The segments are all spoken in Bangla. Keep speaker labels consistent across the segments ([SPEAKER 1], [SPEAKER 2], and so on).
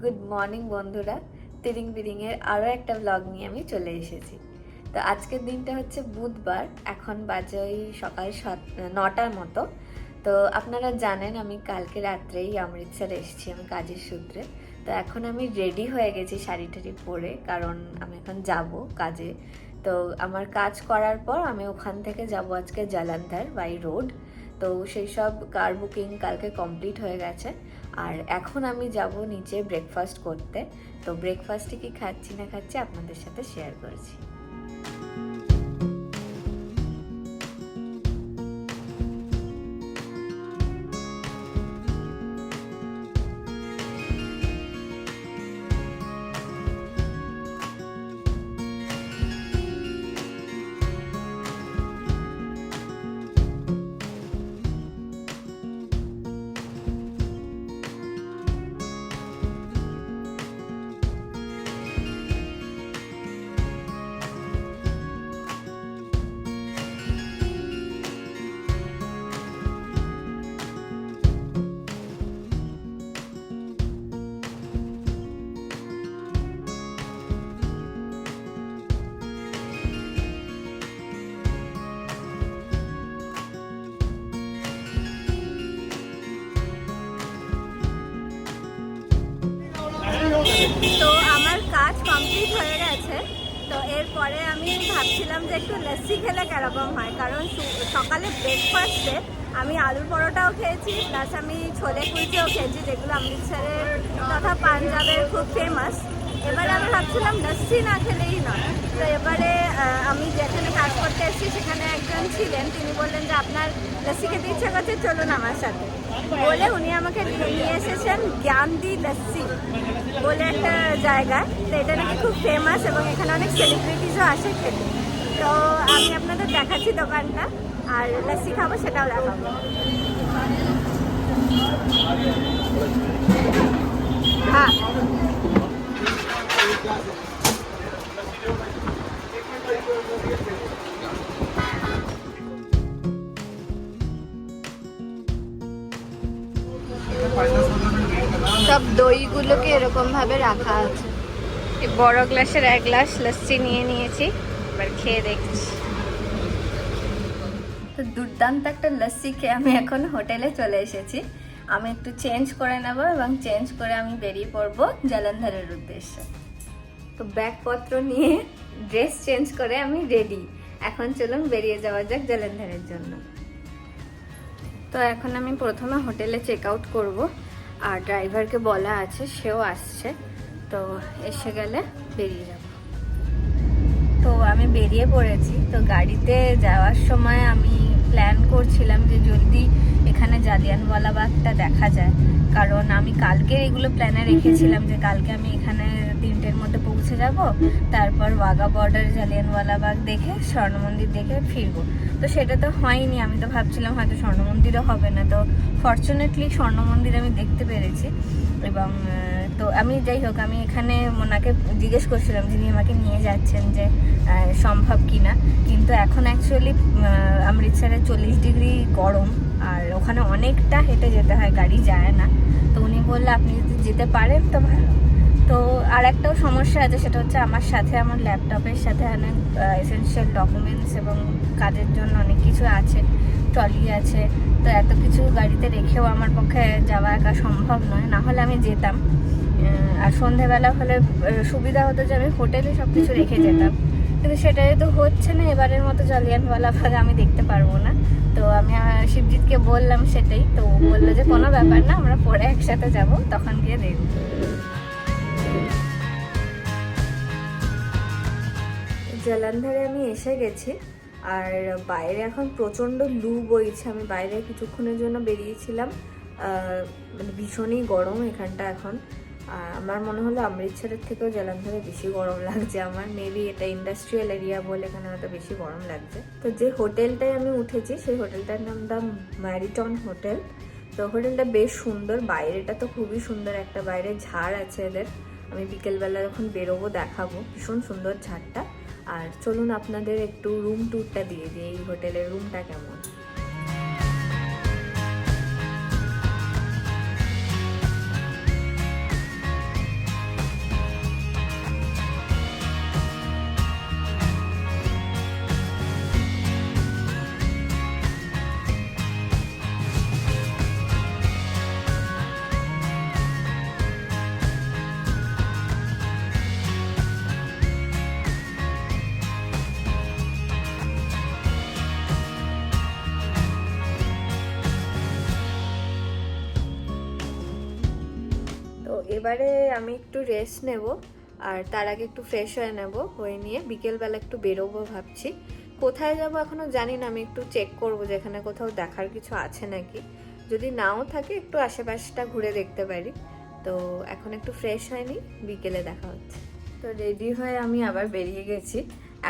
[SPEAKER 1] গুড মর্নিং বন্ধুরা। তিরিং বিরিংয়ের আরও একটা ব্লগ নিয়ে আমি চলে এসেছি। তো আজকের দিনটা হচ্ছে বুধবার, এখন বাজে ওই সকাল সাত, নটার মতো। তো আপনারা জানেন, আমি কালকে রাত্রেই অমৃতসর এসেছি আমি কাজের সূত্রে। তো এখন আমি রেডি হয়ে গেছি শাড়ি টাড়ি পরে, কারণ আমি এখন যাব কাজে। তো আমার কাজ করার পর আমি ওখান থেকে যাব আজকে জালান্ধার বাই রোড তো সেই সব কার বুকিং কালকে কমপ্লিট হয়ে গেছে। আর এখন আমি যাব নিচে ব্রেকফাস্ট করতে। তো ব্রেকফাস্টে কি খাচ্ছি না খাচ্ছি আপনাদের সাথে শেয়ার করছি। তো আমার কাজ কমপ্লিট হয়ে গেছে। তো এরপরে আমি ভাবছিলাম যে একটু লস্যি খেলে কেরকম হয়, কারণ সকালে ব্রেকফাস্টে আমি আলুর পরোটাও খেয়েছি প্লাস আমি ছোলে কুলচেও খেয়েছি, যেগুলো অমৃতসরের তথা পাঞ্জাবের খুব ফেমাস এবারে আমি ভাবছিলাম লস্যি না খেলেই নয়। তো এবারে আমি যেখানে কাজ করতে এসেছি সেখানে একজন ছিলেন। তিনি বললেন যে আপনার লস্যি খেতে ইচ্ছা করছে, চলুন আমার সাথে। বলে উনি আমাকে নিয়ে এসেছেন জ্ঞানদি লস্যি বলে একটা জায়গা তো এটা নাকি খুব ফেমাস এবং এখানে অনেক সেলিব্রিটিসও আসে খেতে। তো আমি আপনাদের দেখাচ্ছি দোকানটা, আর লস্যি খাব সেটাও দেখাবো। হ্যাঁ। সব দইগুলোকে এরকম ভাবে রাখা আছে। বড় গ্লাসের এক গ্লাস লস্যি নিয়ে নিয়েছি এবার খেয়ে দেখছি। তো দুর্দান্ত একটা লস্যি খেয়ে আমি এখন হোটেলে চলে এসেছি। আমি একটু চেঞ্জ করে নেব এবং চেঞ্জ করে আমি বেরিয়ে পড়ব জলন্ধরের উদ্দেশ্যে। তো ব্যাগপত্র নিয়ে ড্রেস চেঞ্জ করে আমি রেডি এখন চলুন বেরিয়ে যাওয়া যাক জলন্ধরের জন্য। তো এখন আমি প্রথমে হোটেলে চেক আউট করব আর ড্রাইভারকে বলা আছে সেও আসছে। তো এসে গেলে বেরিয়ে যাব। তো আমি বেরিয়ে পড়েছি। তো গাড়িতে যাওয়ার সময় আমি প্ল্যান করছিলাম যে জলদি এখানে জালিয়ানওয়ালাবাগটা দেখা যায়। কারণ আমি কালকে এগুলো প্ল্যানে রেখেছিলাম যে কালকে আমি এখানে তিনটের মধ্যে পৌঁছে যাব। তারপর ওয়াগা বর্ডার জালিয়ানওয়ালাবাগ দেখে, স্বর্ণ মন্দির দেখে ফিরবো। তো সেটা তো হয়নি, আমি তো ভাবছিলাম হয়তো স্বর্ণ মন্দিরও হবে না। তো ফর্চুনেটলি স্বর্ণ মন্দির আমি দেখতে পেরেছি। এবং তো আমি যাই হোক, আমি এখানে ওনাকে জিজ্ঞেস করছিলাম, যিনি আমাকে নিয়ে যাচ্ছেন যে সম্ভব কি না কিন্তু এখন অ্যাকচুয়ালি অমৃতসরে চল্লিশ ডিগ্রি গরম, আর ওখানে অনেকটা হেঁটে যেতে হয়, গাড়ি যায় না। তো উনি বললে, আপনি যদি যেতে পারেন তো ভালো। তো আর একটাও সমস্যা আছে, সেটা হচ্ছে আমার সাথে আমার ল্যাপটপের সাথে অনেক এসেনশিয়াল ডকুমেন্টস এবং কাজের জন্য অনেক কিছু আছে ট্রলি আছে, তো এত কিছু গাড়িতে রেখেও আমার পক্ষে যাওয়া একা সম্ভব নয়। না হলে আমি যেতাম। আর সন্ধেবেলা হলে সুবিধা হতো যে আমি হোটেলে সব কিছু রেখে যেতাম। কিন্তু সেটা তো হচ্ছে না, এবারের মতো জালিয়ানওয়ালা ভাগ আমি দেখতে পারব না। তো আমি শিবজিৎকে বললাম সেটাই, তো বলল যে কোনো ব্যাপার না, আমরা পরে একসাথে যাব, তখন গিয়ে দেখব। জলান্ধরে আমি এসে গেছি, আর বাইরে এখন প্রচণ্ড লু বইছে। আমি বাইরে কিছুক্ষণের জন্য বেরিয়েছিলাম। মানে ভীষণই গরম এখানটা এখন। আর আমার মনে হলো অমৃতসরের থেকেও জলান্ধরে বেশি গরম লাগছে। আমার মেবি এটা ইন্ডাস্ট্রিয়াল এরিয়া বলে এখানে হয়তো বেশি গরম লাগছে। তো যে হোটেলটায় আমি উঠেছি, সেই হোটেলটার নাম দ্য ম্যারিটন হোটেল তো হোটেলটা বেশ সুন্দর। বাইরেটা তো খুবই সুন্দর। একটা বাইরে ঝাড় আছে এদের। আমি বিকেলবেলা যখন বেরোবো দেখাবো। ভীষণ সুন্দর ঝাড়টা। আর চলুন আপনাদের একটু রুম ট্যুরটা দিয়ে দিই এই হোটেলের রুমটা কেমন? এবারে আমি একটু রেস্ট নেব, আর তার আগে একটু ফ্রেশ হয়ে নেব, হয়ে নিয়ে বিকেলবেলা একটু বেরোবো ভাবছি। কোথায় যাব এখনও জানি না, আমি একটু চেক করব যে এখানে কোথাও দেখার কিছু আছে নাকি। যদি নাও থাকে একটু আশেপাশটা ঘুরে দেখতে পারি। তো এখন একটু ফ্রেশ হয়নি, বিকেলে দেখা হচ্ছে। তো রেডি হয়ে আমি আবার বেরিয়ে গেছি।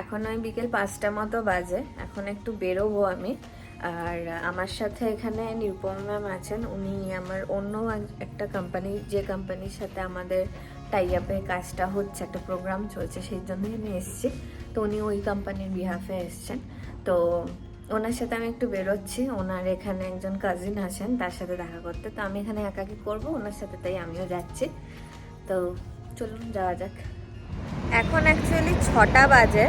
[SPEAKER 1] এখন ওই বিকেল পাঁচটা মতো বাজে, এখন একটু বেরোবো আমি। আর আমার সাথে এখানে নিরুপমা ম্যাম আছেন। উনি আমার অন্য একটা কোম্পানি যে কোম্পানির সাথে আমাদের টাই আপে কাজটা হচ্ছে, একটা প্রোগ্রাম চলছে, সেই জন্যই আমি এসেছি। তো উনি ওই কোম্পানির বিহাফে এসছেন। তো ওনার সাথে আমি একটু বেরোচ্ছি। ওনার এখানে একজন কাজিন আছেন, তার সাথে দেখা করতে। তো আমি এখানে একাকি করব, ওনার সাথে তাই আমিও যাচ্ছি। তো চলুন, যাওয়া যাক। এখন অ্যাকচুয়ালি ছটা বাজে।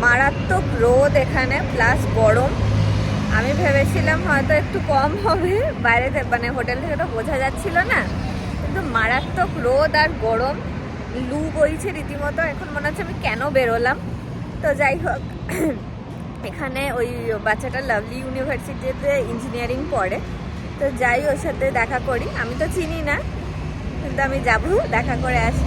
[SPEAKER 1] মারাত্মক রোদ এখানে প্লাস গরম। আমি ভেবেছিলাম হয়তো একটু কম হবে। বাইরে মানে হোটেল থেকে তো বোঝা যাচ্ছিল না। কিন্তু মারাত্মক রোদ আর গরম। লু বইছে রীতিমতো। এখন মনে হচ্ছে আমি কেন বেরোলাম? তো যাই হোক, এখানে ওই বাচ্চাটা লাভলি ইউনিভার্সিটিতে ইঞ্জিনিয়ারিং পড়ে। তো যাই ওর সাথে দেখা করি। আমি তো চিনি না, কিন্তু আমি যাব, দেখা করে আসি।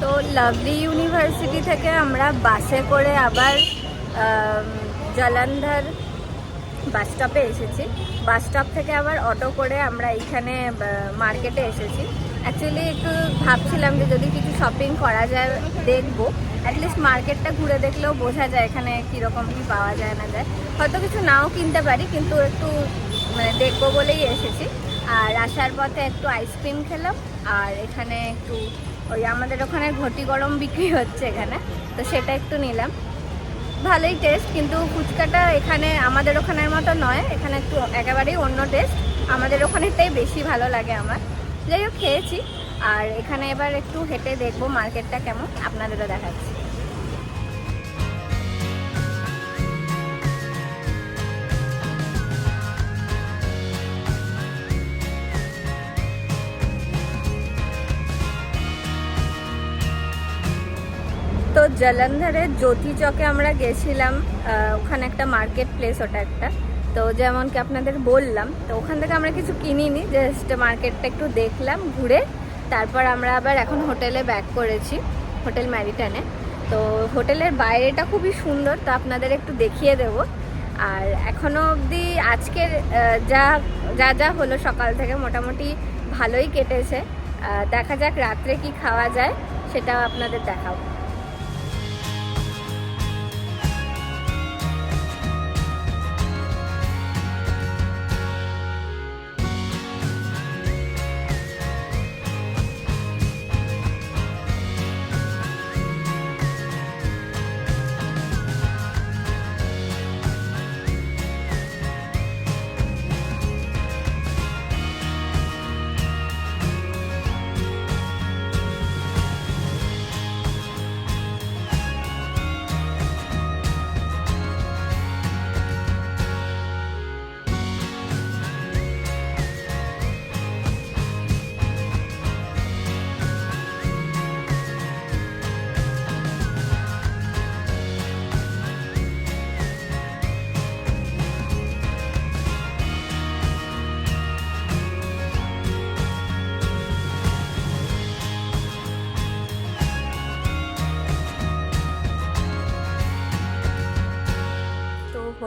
[SPEAKER 1] তো লাভলি ইউনিভার্সিটি থেকে আমরা বাসে করে আবার জলন্ধর বাস স্টপে এসেছি। বাস স্টপ থেকে আবার অটো করে আমরা এইখানে মার্কেটে এসেছি। অ্যাকচুয়ালি একটু ভাবছিলাম যে যদি কিছু শপিং করা যায়, দেখব। অ্যাটলিস্ট মার্কেটটা ঘুরে দেখলেও বোঝা যায় এখানে কীরকম কী পাওয়া যায় না যায়। হয়তো কিছু নাও কিনতে পারি, কিন্তু একটু মানে দেখব বলেই এসেছি। আর আসার পথে একটু আইসক্রিম খেলাম, আর এখানে একটু ওই আমাদের ওখানে ঘটি গরম বিক্রি হচ্ছে এখানে, তো সেটা একটু নিলাম। ভালোই টেস্ট কিন্তু ফুচকাটা এখানে আমাদের ওখানের মতো নয়, এখানে একটু একেবারেই অন্য টেস্ট আমাদের ওখানেরটাই বেশি ভালো লাগে আমার। যাই হোক, খেয়েছি। আর এখানে এবার একটু হেঁটে দেখব মার্কেটটা কেমন, আপনাদেরও দেখাচ্ছি। জলন্ধরের জ্যোতি চকে আমরা গেছিলাম ওখানে একটা মার্কেট প্লেস ওটা একটা। তো যেমন কি আপনাদের বললাম, তো ওখান থেকে আমরা কিছু কিনিনি জাস্ট মার্কেটটা একটু দেখলাম, ঘুরে তারপর আমরা আবার এখন হোটেলে ব্যাক করেছি, হোটেল ম্যারিটানে। তো হোটেলের বাইরেটা খুবই সুন্দর, তো আপনাদের একটু দেখিয়ে দেব। আর এখনও অবধি আজকের যা যা যা হলো সকাল থেকে মোটামুটি ভালোই কেটেছে। দেখা যাক রাত্রে কি খাওয়া যায়, সেটাও আপনাদের দেখাবো।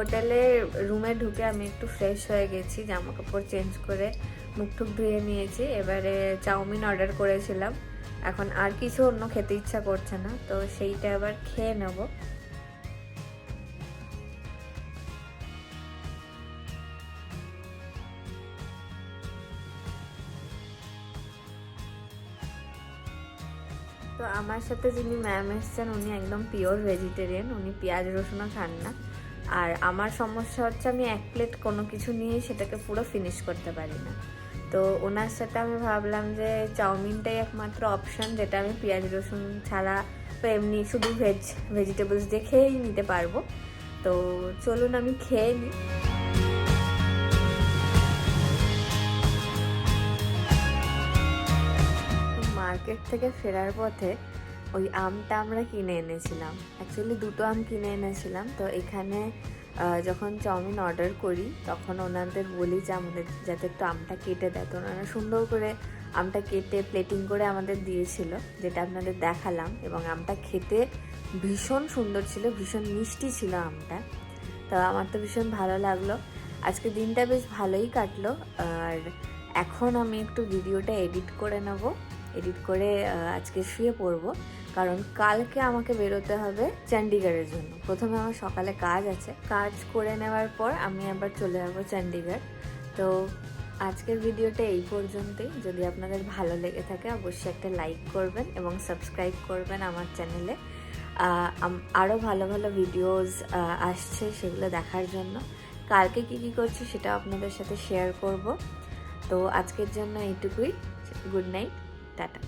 [SPEAKER 2] হোটেলে, রুমে ঢুকে আমি একটু ফ্রেশ হয়ে গেছি জামা কাপড় চেঞ্জ করে মুখ টুক ধুয়ে নিয়েছি। এবারে চাউমিন অর্ডার করেছিলাম। এখন আর কিছু অন্য খেতে ইচ্ছা করছে না, তো সেইটা আবার খেয়ে নেব। তো আমার সাথে যিনি ম্যাম এসছেন, উনি একদম পিওর ভেজিটেরিয়ান উনি পেঁয়াজ রসুনও খান না। আর আমার সমস্যা হচ্ছে আমি এক প্লেট কোনো কিছু নিয়ে সেটাকে পুরো ফিনিশ করতে পারি না। তো ওনার সাথে আমি ভাবলাম যে চাউমিনটাই একমাত্র অপশন যেটা আমি পেঁয়াজ রসুন ছাড়া বা এমনি শুধু ভেজ ভেজিটেবলস দিয়ে খেয়েই নিতে পারব। তো চলুন আমি খেয়ে নিই। মার্কেট থেকে ফেরার পথে ওই আমটা আমরা কিনে এনেছিলাম। অ্যাকচুয়ালি দুটো আম কিনে এনেছিলাম। তো এখানে যখন চাউমিন অর্ডার করি, তখন ওনাদের বলি যে আমাদের যাতে একটু আমটা কেটে দেয়। তো ওনারা সুন্দর করে আমটা কেটে প্লেটিং করে আমাদের দিয়েছিল, যেটা আপনাদের দেখালাম। এবং আমটা খেতে ভীষণ সুন্দর ছিল, ভীষণ মিষ্টি ছিল আমটা। তো আমার তো ভীষণ ভালো লাগল। আজকে দিনটা বেশ ভালোই কাটলো। আর এখন আমি একটু ভিডিওটা এডিট করে নেব। এডিট করে আজকে শুয়ে পড়ব। কারণ কালকে আমাকে বেরোতে হবে চণ্ডীগড়ের জন্য। প্রথমে আমার সকালে কাজ আছে। কাজ করে নেওয়ার পর আমি আবার চলে যাব চণ্ডীগড় তো আজকের ভিডিওটা এই পর্যন্তই। যদি আপনাদের ভালো লেগে থাকে, অবশ্যই একটা লাইক করবেন এবং সাবস্ক্রাইব করবেন আমার চ্যানেলে। আরও ভালো ভালো ভিডিওস আসছে সেগুলো দেখার জন্য। কালকে কী কী করছি সেটা আপনাদের সাথে শেয়ার করব। তো আজকের জন্য এইটুকুই। Good night. টাটা।